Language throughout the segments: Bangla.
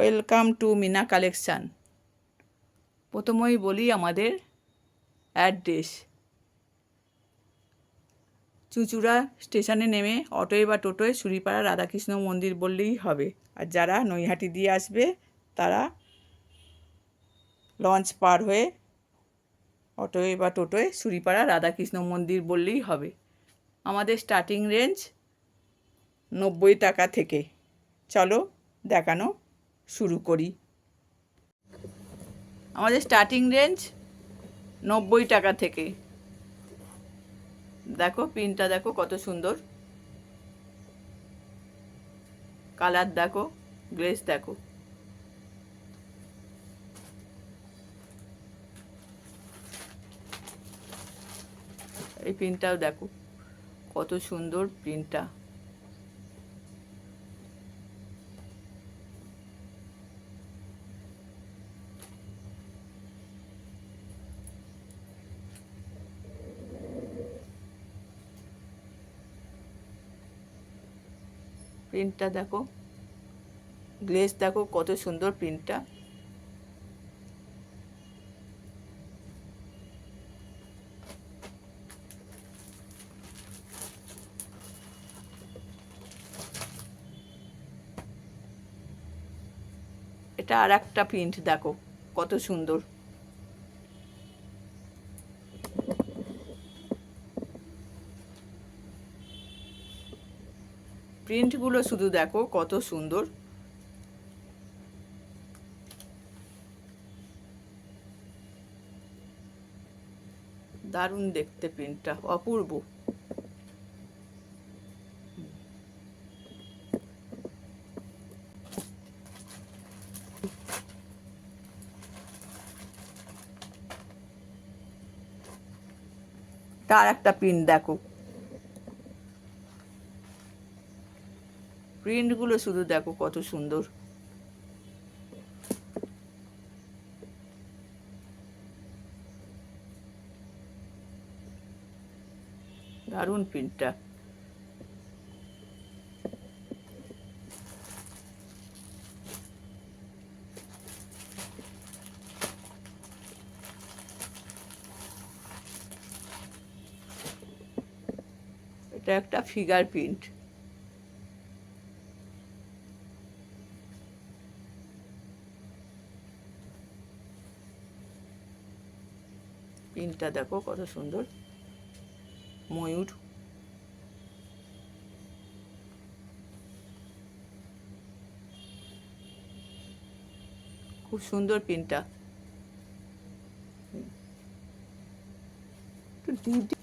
ওয়েলকাম টু মিনা কালেকশান প্রথমেই বলি আমাদের অ্যাড্রেস। চুঁচুড়া স্টেশনে নেমে অটোয় বা টোটোয় সুরিপাড়া রাধাকৃষ্ণ মন্দির বললেই হবে। আর যারা নৈহাটি দিয়ে আসবে, তারা লঞ্চ পার হয়ে অটোয় বা টোটোয় সুরিপাড়া রাধাকৃষ্ণ মন্দির বললেই হবে। আমাদের স্টার্টিং রেঞ্জ নব্বই টাকা থেকে। চলো দেখানো শুরু করি। আমাদের স্টার্টিং রেঞ্জ নব্বই টাকা থেকে। দেখো পিনটা দেখো কত সুন্দর। কালার দেখো গ্লেস দেখো। এই প্রিন্টটাও দেখো কত সুন্দর প্রিন্টটা প্রিন্টটা দেখো। গ্লেস দেখো কত সুন্দর প্রিন্টটা এটা আর একটা প্রিন্ট দেখো কত সুন্দর। প্রিন্টগুলো শুধু দেখো কত সুন্দর। দারুণ দেখতে প্রিন্টটা অপূর্ব। তার একটা প্রিন্ট দেখো। প্রিন্টগুলো শুধু দেখো কত সুন্দর। দারুণ প্রিন্টটা এটা একটা ফিগার প্রিন্ট প্রিন্টটা দেখো কত সুন্দর। ময়ূর। খুব সুন্দর পিনটা। একটু ডিপ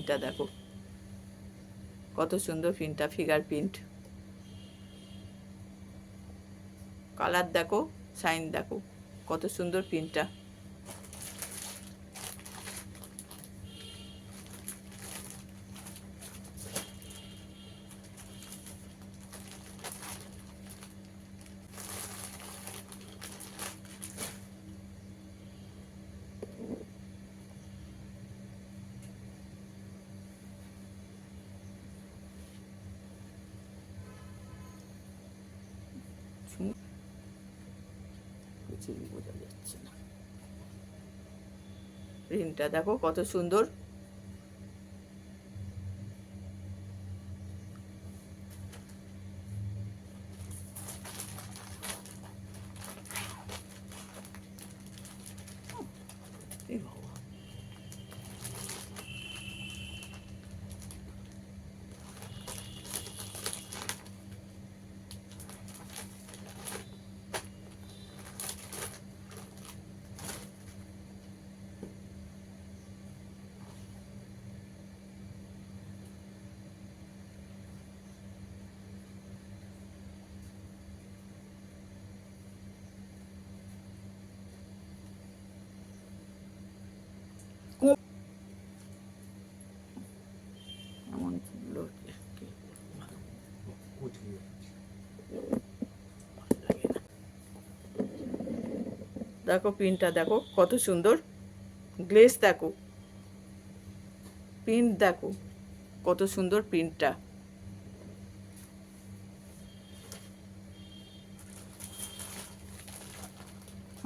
প্রিন্টটা দেখো। কত সুন্দর প্রিন্টটা ফিগার প্রিন্ট কালার দেখো সাইন দেখো কত সুন্দর প্রিন্টটা প্রিন্টটা দেখো কত সুন্দর দেখো পিনটা দেখো কত সুন্দর। গ্লেস দেখো। প্রিন্ট দেখো কত সুন্দর প্রিন্টটা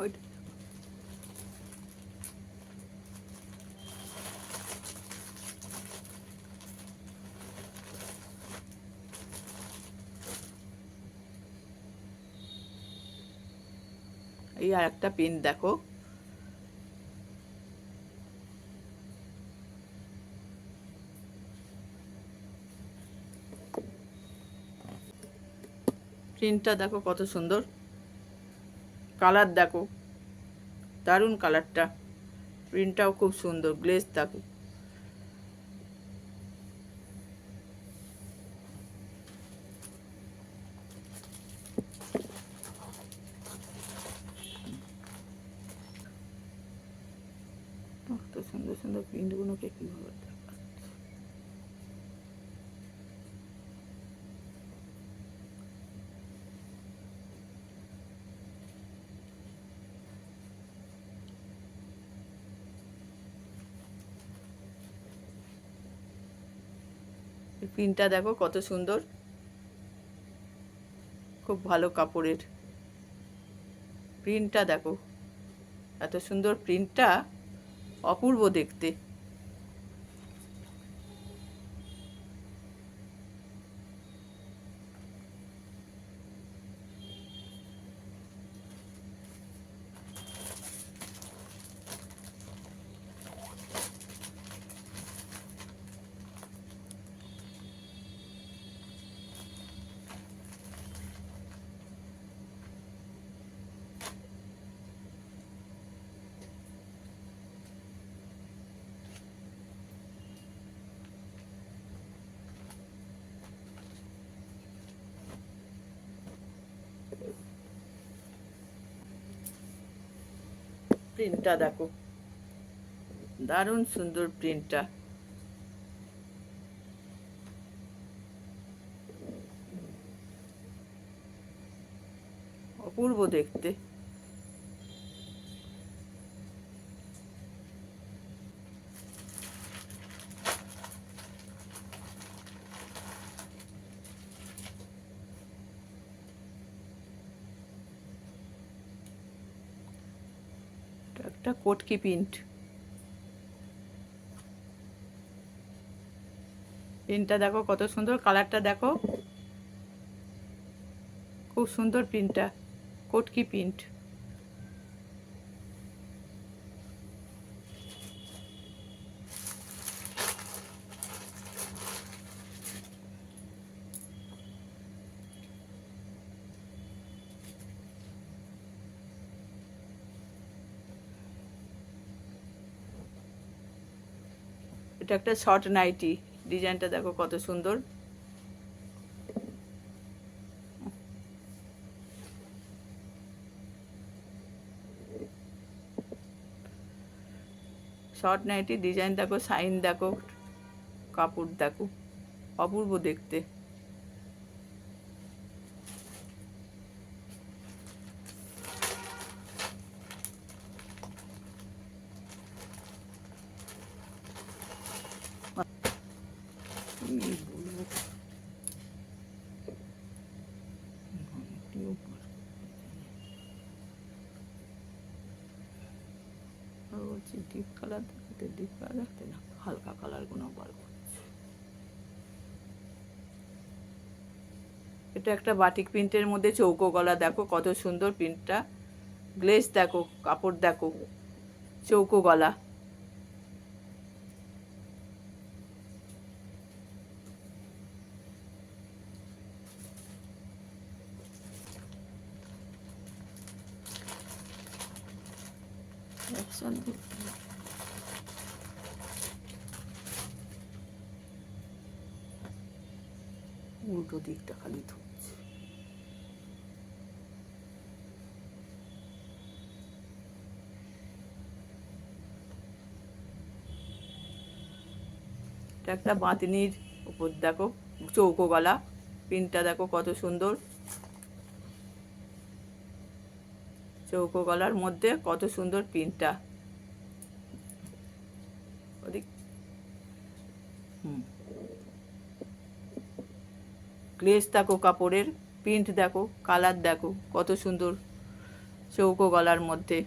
ওইটা। এই আর একটা পেন দেখো। প্রিন্টটা দেখো কত সুন্দর। কালার দেখো। দারুণ কালারটা প্রিন্টটাও খুব সুন্দর গ্লেজ দেখো কত সুন্দর প্রিন্টগুলোকে কীভাবে প্রিন্টটা দেখো কত সুন্দর। খুব ভালো কাপড়ের। প্রিন্টটা দেখো, এত সুন্দর প্রিন্টটা। অপূর্ব দেখতে। প্রিন্টটা দেখো। দারুণ সুন্দর প্রিন্টটা অপূর্ব দেখতে এটা একটা কোটকি প্রিন্ট। প্রিন্টটা দেখো কত সুন্দর কালারটা দেখো। খুব সুন্দর প্রিন্টটা কোটকি প্রিন্ট। এটা একটা শর্ট নাইটি ডিজাইনটা দেখো কত সুন্দর। শর্ট নাইটি ডিজাইন দেখো সাইন দেখো, কাপড় দেখো। অপূর্ব দেখতে কি বলব এটিও পারব না। আর বলছি ডিপ কালার দেখাতে ডিপ কালার দেখাতে না হালকা কালারগুলো বার করছি। এটা একটা বাটিক প্রিন্টের মধ্যে চৌকো গলা দেখো কত সুন্দর প্রিন্টটা গ্লেজ দেখো কাপড় দেখো চৌকো গলা অপশন দিকটা খালি ধরছে। এটা একটা বাঁতিনির উপর, দেখো, চৌকো গলা, পিনটা দেখো কত সুন্দর। চৌকো গলার মধ্যে কত সুন্দর প্রিন্টটা গ্লেজ দেখো কাপড়ের প্রিন্ট দেখো কালার দেখো কত সুন্দর চৌকো গলার মধ্যে।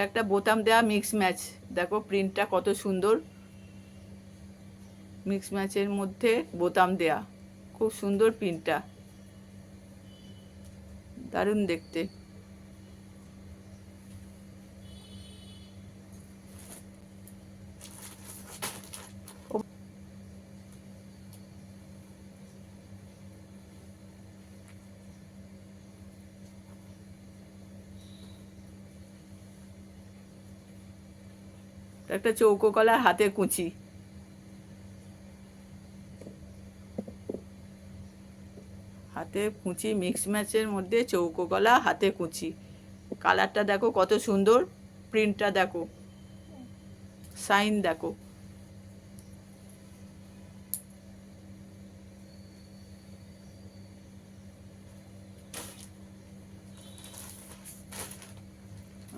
এটা একটা বোতাম দেওয়া মিক্স ম্যাচ দেখো প্রিন্টটা কত সুন্দর। মিক্স ম্যাচের মধ্যে বোতাম দেয়া। খুব সুন্দর প্রিন্টটা দারুণ দেখতে। একটা চৌকো কলা হাতে কুচি। হাতে কুচি মিক্স ম্যাচের মধ্যে চৌকো গলা হাতে কুচি। কালারটা দেখো কত সুন্দর প্রিন্টটা দেখো সাইন দেখো।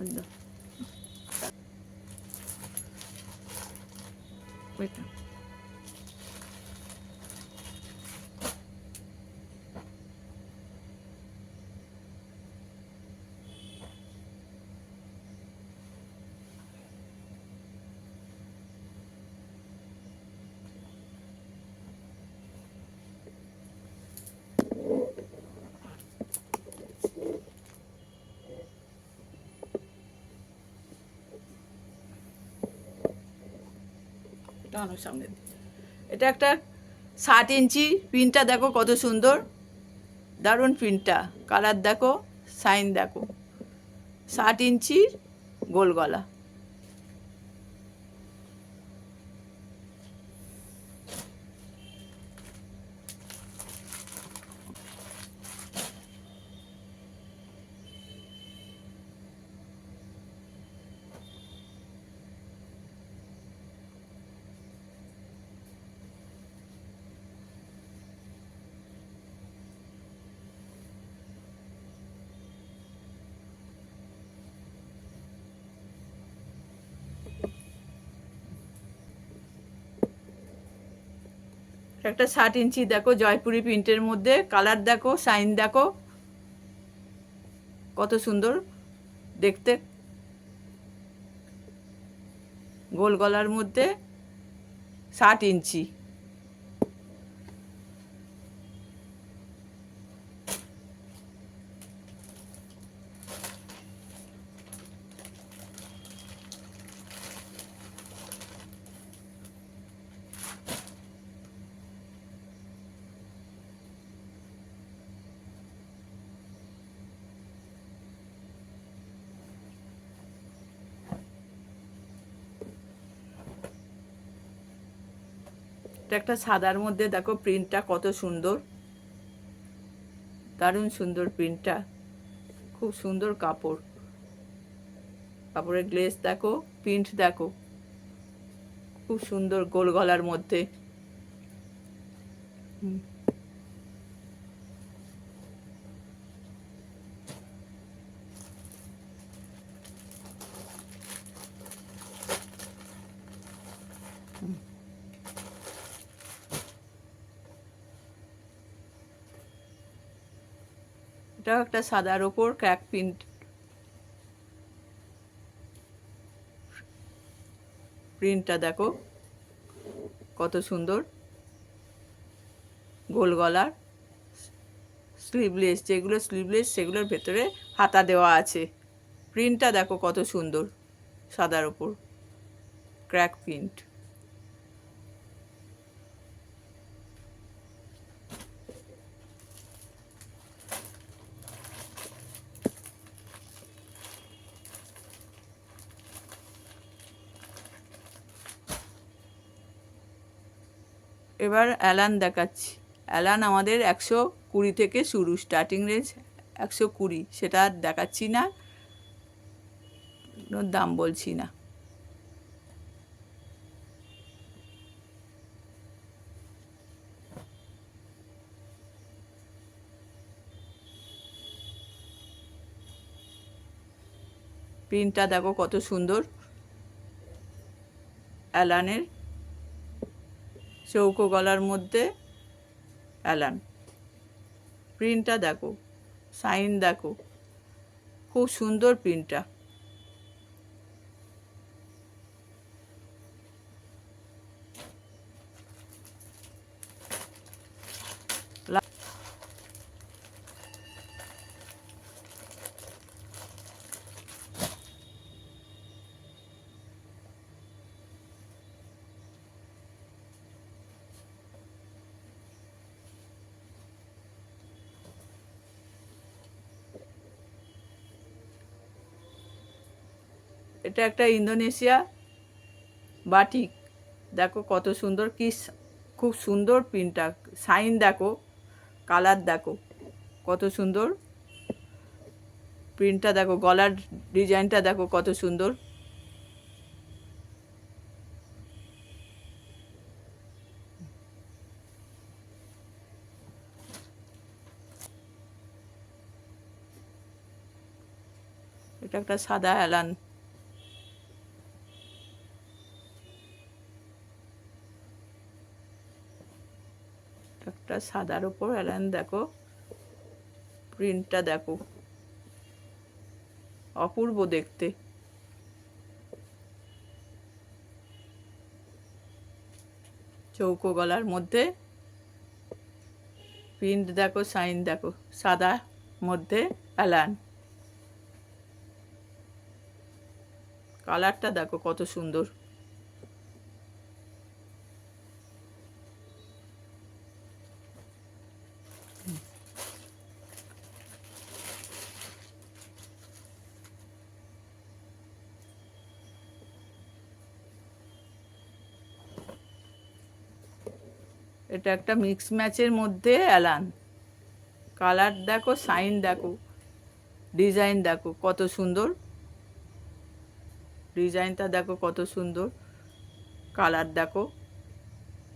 আচ্ছা। робити. টানো সামনে। এটা একটা ষাট ইঞ্চি প্রিন্টটা দেখো কত সুন্দর। দারুণ প্রিন্টটা কালার দেখো সাইন দেখো। ষাট ইঞ্চির গোল গলা। একটা ষাট ইঞ্চি দেখো, জয়পুরি প্রিন্টের মধ্যে। কালার দেখো, সাইন দেখো। কত সুন্দর দেখতে। গোল গলার মধ্যে ষাট ইঞ্চি। এটা একটা সাদার মধ্যে দেখো প্রিন্টটা কত সুন্দর। দারুণ সুন্দর প্রিন্টটা খুব সুন্দর কাপড়। কাপড়ের গ্লেস দেখো প্রিন্ট দেখো। খুব সুন্দর গোল গলার মধ্যে। হুম। এটা একটা সাদার ওপর ক্র্যাক প্রিন্ট প্রিন্টটা দেখো, কত সুন্দর। গোল গলার স্লিভলেস যেগুলো স্লিভলেস সেগুলোর ভেতরে হাতা দেওয়া আছে। প্রিন্টটা দেখো কত সুন্দর, সাদার ওপর ক্র্যাক প্রিন্ট এবার অ্যালান দেখাচ্ছি। অ্যালান আমাদের একশো কুড়ি থেকে শুরু স্টার্টিং রেঞ্জ একশো কুড়ি। সেটা আর দেখাচ্ছি না দাম বলছি না। প্রিন্টটা দেখো কত সুন্দর। অ্যালানের চৌকো গলার মধ্যে অ্যালান। প্রিন্টটা দেখো সাইন দেখো। খুব সুন্দর প্রিন্টটা। এটা একটা ইন্দোনেশিয়া বাটিক। দেখো কত সুন্দর, কি খুব সুন্দর প্রিন্টটা সাইন দেখো কালার দেখো, কত সুন্দর। প্রিন্টটা দেখো, গলার ডিজাইনটা দেখো, কত সুন্দর। এটা একটা সাদা অ্যালান একটা সাদার ওপর অ্যালান দেখো প্রিন্টটা দেখো। অপূর্ব দেখতে। চৌকো গলার মধ্যে প্রিন্ট দেখো সাইন দেখো, সাদা মধ্যে অ্যালান কালারটা দেখো কত সুন্দর। এটা একটা মিক্স ম্যাচের মধ্যে অ্যালান কালার দেখো সাইন দেখো ডিজাইন দেখো, কত সুন্দর। ডিজাইনটা দেখো, কত সুন্দর। কালার দেখো,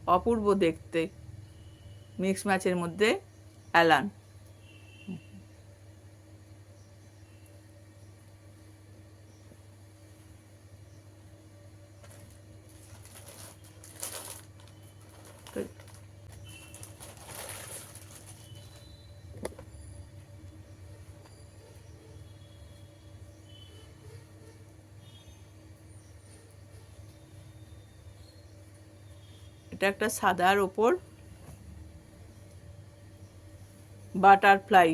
অপূর্ব দেখতে। মিক্স ম্যাচের মধ্যে অ্যালান এটা একটা সাদার ওপর বাটারফ্লাই।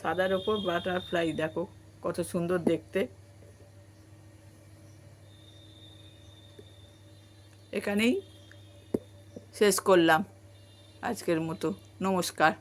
সাদার ওপর বাটারফ্লাই, দেখো কত সুন্দর দেখতে। এখানেই শেষ করলাম আজকের মতো। নমস্কার।